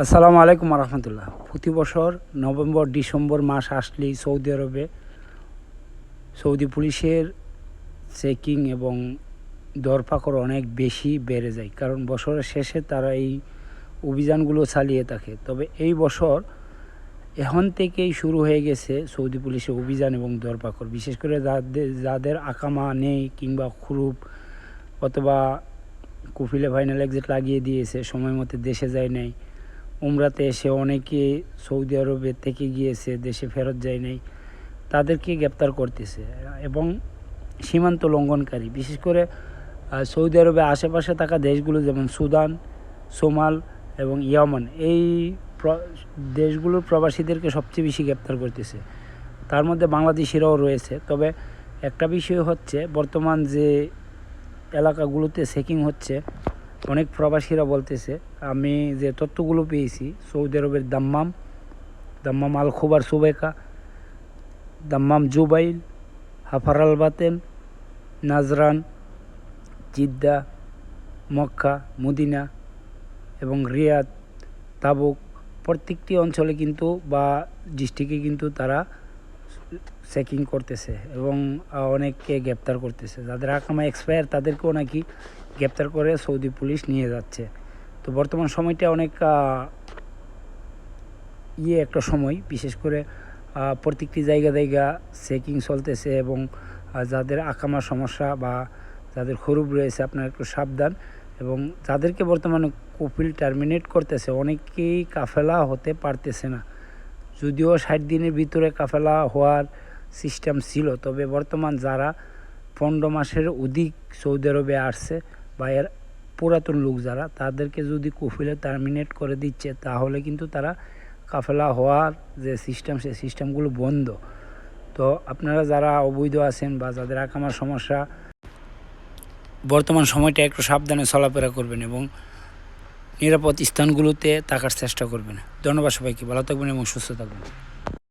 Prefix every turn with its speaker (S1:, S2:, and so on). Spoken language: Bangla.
S1: আসসালামু আলাইকুম রহমতুল্লাহ প্রতি বছর নভেম্বর, ডিসেম্বর মাস আসলেই সৌদি আরবে সৌদি পুলিশের চেকিং এবং দরপাকড় অনেক বেশি বেড়ে যায়। কারণ বছরের শেষে তারা এই অভিযানগুলো চালিয়ে থাকে। তবে এই বছর এখন থেকেই শুরু হয়ে গেছে সৌদি পুলিশের অভিযান এবং দরপাকড়। বিশেষ করে যাদের যাদের আকামা নেই কিংবা খুরুপ অথবা কুফিলে ফাইনাল এক্সিট লাগিয়ে দিয়েছে, সময় মতো দেশে যায় নাই। উমরাতে এসে অনেকে সৌদি আরবে থেকে গিয়েছে, দেশে ফেরত যায় নাই, তাদেরকে গ্রেপ্তার করতেছে এবং সীমান্ত লঙ্ঘনকারী। বিশেষ করে সৌদি আরবে আশেপাশে থাকা দেশগুলো যেমন সুদান, সোমাল এবং ইয়ামান, এই দেশগুলোর প্রবাসীদেরকে সবচেয়ে বেশি গ্রেপ্তার করতেছে। তার মধ্যে বাংলাদেশিরাও রয়েছে, তবে একটা বিষয় হচ্ছে, বর্তমান যে এলাকাগুলোতে চেকিং হচ্ছে অনেক প্রবাসীরা বলতেছে, আমি যে তথ্যগুলো পেয়েছি, সৌদি আরবের Dammam Dammam Al Khobar সুবেকা, Dammam Jubail, Hafar Al Batin Najran, Jeddah, Mecca, Medina এবং রিয়াদ, তাবুক প্রত্যেকটি অঞ্চলে কিন্তু বা ডিস্ট্রিক্টে কিন্তু তারা চেকিং করতেছে এবং অনেককে গ্রেপ্তার করতেছে। যাদের আকামা এক্সপায়ার তাদেরকেও নাকি গ্রেপ্তার করে সৌদি পুলিশ নিয়ে যাচ্ছে। তো বর্তমান সময়টা অনেক ইয়ে একটা সময়। বিশেষ করে প্রত্যেকটি জায়গা জায়গা চেকিং চলতেছে এবং যাদের আকামা সমস্যা বা যাদের খরুব রয়েছে আপনার একটু সাবধান এবং যাদেরকে বর্তমানে কপিল টার্মিনেট করতেছে, অনেকেই কাফেলা হতে পারতেছে না। যদিও ষাট দিনের ভিতরে কাফেলা হওয়ার সিস্টেম ছিল, তবে বর্তমান যারা পনেরো মাসের অধিক সৌদি আরবে আসছে বা এর পুরাতন লোক যারা, তাদেরকে যদি কফিলে টার্মিনেট করে দিচ্ছে, তাহলে কিন্তু তারা কাফেলা হওয়ার যে সিস্টেম সেই সিস্টেমগুলো বন্ধ। তো আপনারা যারা অবৈধ আছেন বা যাদের আকামার সমস্যা, বর্তমান সময়টা একটু সাবধানে চলাফেরা করবেন এবং নিরাপদ স্থানগুলোতে থাকার চেষ্টা করবেন। ধন্যবাদ সবাইকে, ভালো থাকবেন এবং সুস্থ থাকবেন।